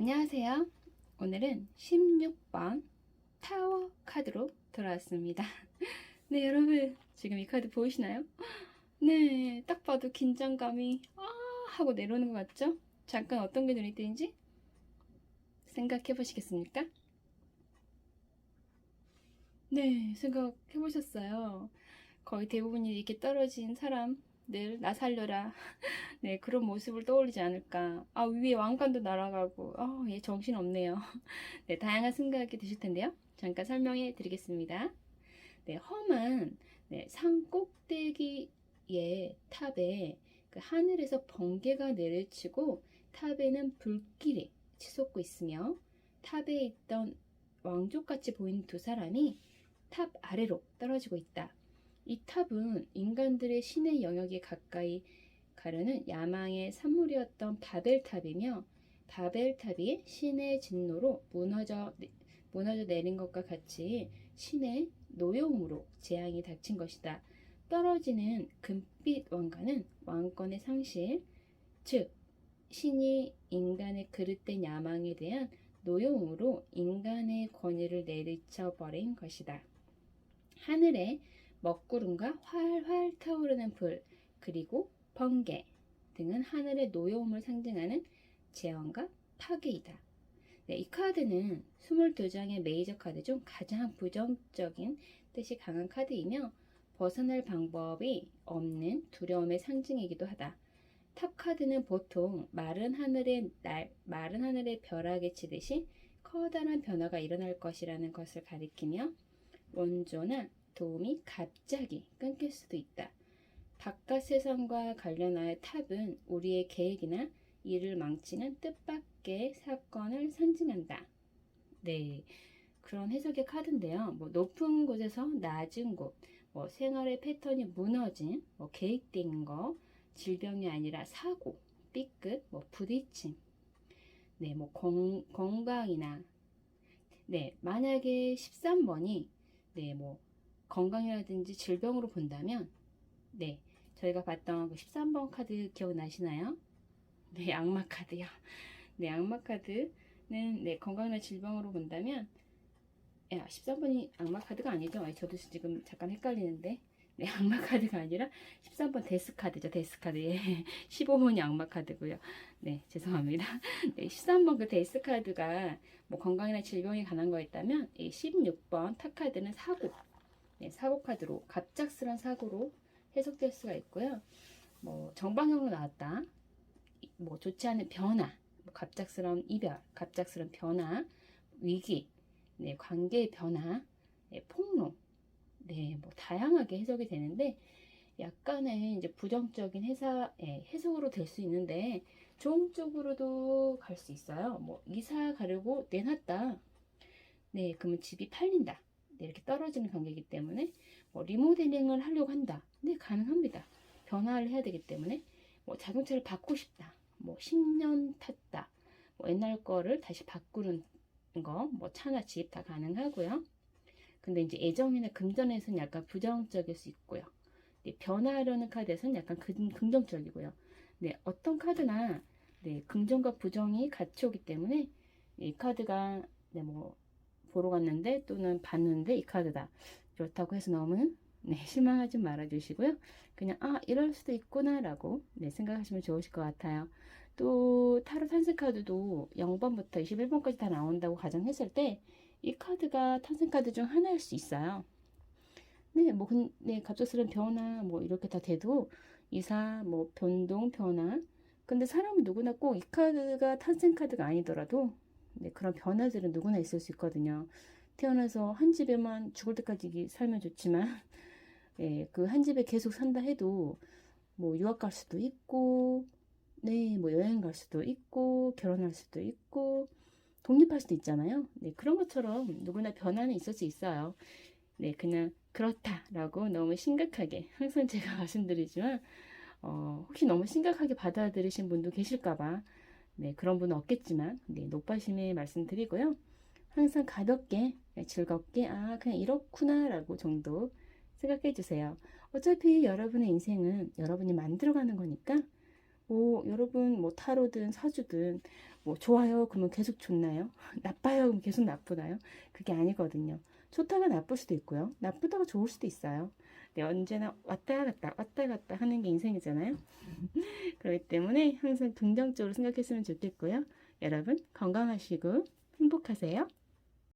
안녕하세요. 오늘은 16번 타워 카드로 돌아왔습니다. 네, 여러분. 지금 이 카드 보이시나요? 네, 딱 봐도 긴장감이 아 하고 내려오는 것 같죠? 잠깐 어떤 게 눈에 띄는지 생각해 보시겠습니까? 네, 생각해 보셨어요. 거의 대부분이 이렇게 떨어진 사람 들나 살려라. 네, 그런 모습을 떠올리지 않을까. 아, 위에 왕관도 날아가고, 아, 얘 정신 없네요. 네, 다양한 생각이 드실 텐데요. 잠깐 설명해 드리겠습니다. 네, 험한 네, 산 꼭대기의 탑에 그 하늘에서 번개가 내리치고 탑에는 불길이 치솟고 있으며 탑에 있던 왕족같이 보이는 두 사람이 탑 아래로 떨어지고 있다. 이 탑은 인간들의 신의 영역에 가까이 가려는 야망의 산물이었던 바벨탑이며 바벨탑이 신의 진노로 무너져 무너져 내린 것과 같이 신의 노여움으로 재앙이 닥친 것이다. 떨어지는 금빛 왕관은 왕권의 상실, 즉 신이 인간의 그릇된 야망에 대한 노여움으로 인간의 권위를 내리쳐 버린 것이다. 하늘에 먹구름과 활활 타오르는 불, 그리고 번개 등은 하늘의 노여움을 상징하는 재앙과 파괴이다. 네, 이 카드는 22장의 메이저 카드 중 가장 부정적인 뜻이 강한 카드이며 벗어날 방법이 없는 두려움의 상징이기도 하다. 탑 카드는 보통 마른 하늘의 날, 마른 하늘의 벼락에 치듯이 커다란 변화가 일어날 것이라는 것을 가리키며 원조나 도움이 갑자기 끊길 수도 있다. 바깥 세상과 관련하여 탑은 우리의 계획이나 일을 망치는 뜻밖의 사건을 상징한다. 네. 그런 해석의 카드인데요. 뭐 높은 곳에서 낮은 곳, 뭐 생활의 패턴이 무너진, 뭐 계획된 거, 질병이 아니라 사고, 삐끗, 뭐 부딪힘, 네, 뭐 건, 건강이나, 네, 만약에 13번이, 네, 뭐 건강이라든지 질병으로 본다면, 네, 저희가 봤던 그 13번 카드 기억나시나요? 네, 악마 카드요. 네, 악마 카드는 네, 건강이나 질병으로 본다면 야, 13번이 악마 카드가 아니죠. 아니, 저도 지금 잠깐 헷갈리는데. 네, 악마 카드가 아니라 13번 데스 카드죠. 데스 카드. 예. 15번이 악마 카드고요. 네, 죄송합니다. 네, 13번 그 데스 카드가 뭐 건강이나 질병에 관한 거였다면 이 16번 타 카드는 사고. 네, 사고 카드로 갑작스런 사고로 해석될 수가 있고요. 뭐 정방향으로 나왔다. 뭐 좋지 않은 변화, 뭐 갑작스러운 이별, 갑작스러운 변화, 위기, 네, 관계의 변화, 네, 폭로, 네, 뭐 다양하게 해석이 되는데 약간의 이제 부정적인 해사, 예, 해석으로 될 수 있는데 좋은 쪽으로도 갈 수 있어요. 뭐 이사 가려고 내놨다. 네, 그러면 집이 팔린다. 네, 이렇게 떨어지는 관계이기 때문에 뭐 리모델링을 하려고 한다. 네, 가능합니다. 변화를 해야 되기 때문에 뭐 자동차를 바꾸고 싶다. 뭐 10년 탔다. 뭐 옛날 거를 다시 바꾸는 거, 뭐 차나 집 다 가능하고요. 근데 이제 애정이나 금전에서는 약간 부정적일 수 있고요. 네, 변화하려는 카드에서는 약간 금, 긍정적이고요. 네, 어떤 카드나 네, 긍정과 부정이 같이 오기 때문에 이 카드가 네, 뭐 보러 갔는데 또는 봤는데 이 카드다. 그렇다고 해서 너무 네, 실망하지 말아 주시고요. 그냥 아, 이럴 수도 있구나라고 네, 생각하시면 좋으실 것 같아요. 또 타로 탄생 카드도 0번부터 21번까지 다 나온다고 가정했을 때 이 카드가 탄생 카드 중 하나일 수 있어요. 네, 뭐 근, 네, 갑작스러운 변화 뭐 이렇게 다 돼도 이사 뭐 변동 변화 근데 사람은 누구나 꼭 이 카드가 탄생 카드가 아니더라도 네, 그런 변화들은 누구나 있을 수 있거든요. 태어나서 한 집에만 죽을 때까지 살면 좋지만 예, 그 한 집에 계속 산다 해도 뭐 유학 갈 수도 있고 네, 뭐 여행 갈 수도 있고 결혼할 수도 있고 독립할 수도 있잖아요. 네, 그런 것처럼 누구나 변화는 있을 수 있어요. 네, 그냥 그렇다라고 너무 심각하게 항상 제가 말씀드리지만 어, 혹시 너무 심각하게 받아들이신 분도 계실까봐 네, 그런 분은 없겠지만 네, 높아심에 말씀드리고요. 항상 가볍게 즐겁게 아 그냥 이렇구나라고 정도 생각해 주세요. 어차피 여러분의 인생은 여러분이 만들어가는 거니까 뭐 여러분 뭐 타로든 사주든 뭐 좋아요 그러면 계속 좋나요? 나빠요 그러면 계속 나쁘나요? 그게 아니거든요. 좋다가 나쁠 수도 있고요. 나쁘다가 좋을 수도 있어요. 네, 언제나 왔다 갔다 왔다 갔다 하는 게 인생이잖아요. 그렇기 때문에 항상 긍정적으로 생각했으면 좋겠고요. 여러분 건강하시고 행복하세요.